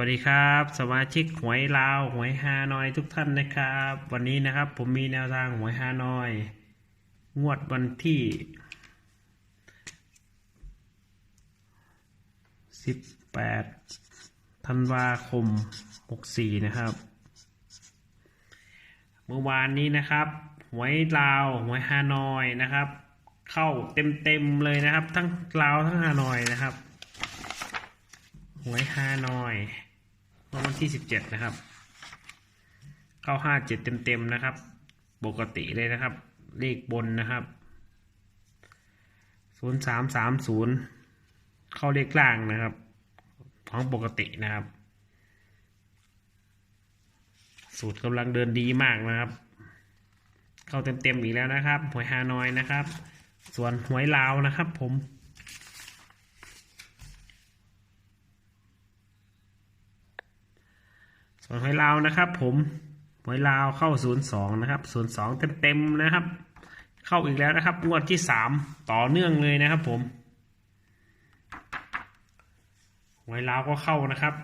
วัสดีครับ สมาชิกหวยลาวหวยฮานอยทุกท่านนะครับ วันนี้นะครับผมมีแนวทางหวยฮานอย งวดวันที่สิบแปดธันวาคมหกสี่นะครับ เมื่อวานนี้นะครับ หวยลาวหวยฮานอยนะครับ เข้าเต็มๆเลยนะครับ ทั้งลาวทั้งฮานอยนะครับหวยฮานอย เมื่อวันที่สิบเจ็ดนะครับเก้าห้าเจ็ดเต็มๆนะครับ ปกติเลยนะครับ เลขบนนะครับศูนย์สามสามศูนย์เข้าเลขล่างนะครับ ของปกตินะครับ สูตรกำลังเดินดีมากนะครับ เข้าเต็มๆอีกแล้วนะครับ หวยฮานอยนะครับ ส่วนหวยลาวนะครับผม ส่วนหวยลาวนะครับ ผมหวยลาวเข้า 02 นะครับ 02 เต็มๆนะครับ เข้าอีกแล้วนะครับ งวดที่ 3 ต่อเนื่องเลยนะครับ ผมหวยลาวก็เข้านะครับ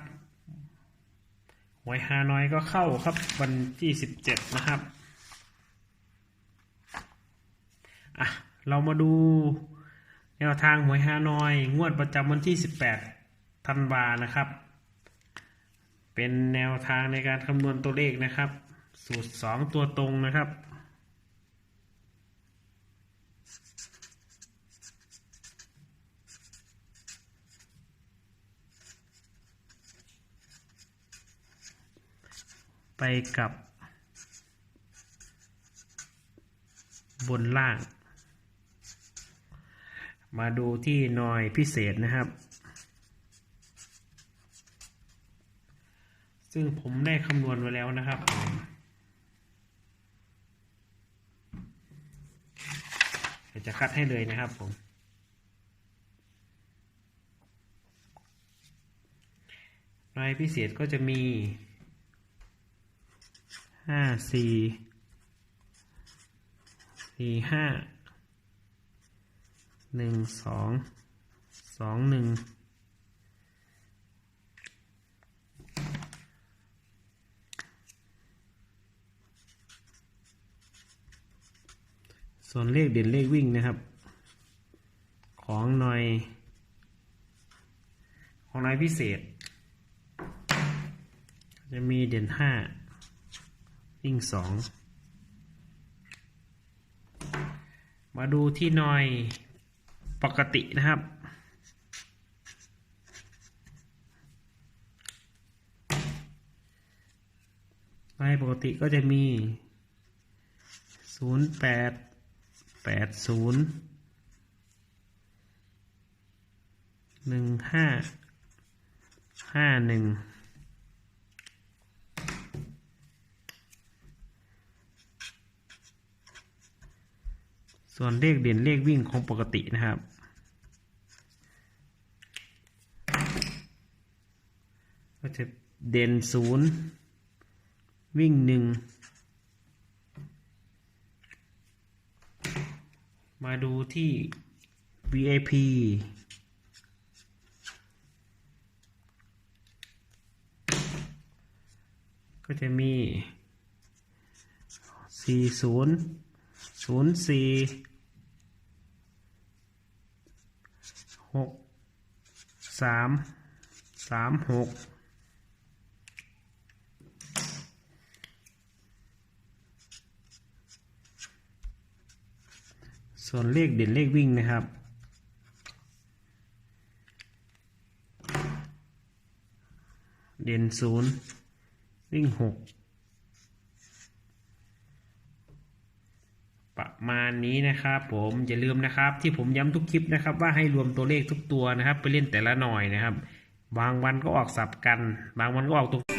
หวยฮานอยก็เข้าครับวันที่ 17 นะครับอะเรามาดูแนวทางหวยฮานอย งวดประจำวันที่ 18 ธันวานะครับ เป็นแนวทางในการคำนวณตัวเลขนะครับ สูตรสองตัวตรงนะครับ ไปกับบนล่าง มาดูที่หน่อยพิเศษนะครับ ซึ่งผมได้คำนวณไว้แล้วนะครับจะคัดให้เลยนะครับผม รายพิเศษก็จะมีห้าสี่สี่ห้าหนึ่งสองสองหนึ่ง ส่วนเลขเด่นเลขวิ่งนะครับ ของหน่อย ของหนายพิเศษ จะมีเด่นห้าวิ่งสองมาดูที่หน่อยปกตินะครับหน่อยปกติก็จะมีศูนย์ แปดแปดศูนย์หนึ่งห้าห้าหนึ่งส่วนเลขเด่นเลขวิ่งของปกตินะครับ ก็จะเด่นศูนย์วิ่งหนึ่ง มาดูที่ VIP ก็จะมี 40 04 6 3 36 ส่วนเลขเด่นเลขวิ่งนะครับ เด่นศูนย์วิ่งหกประมาณนี้นะครับ ผมอย่าลืมนะครับ ที่ผมย้ำทุกคลิปนะครับ ว่าให้รวมตัวเลขทุกตัวนะครับ ไปเล่นแต่ละหน่อยนะครับ บางวันก็ออกสับกัน บางวันก็ออกตรง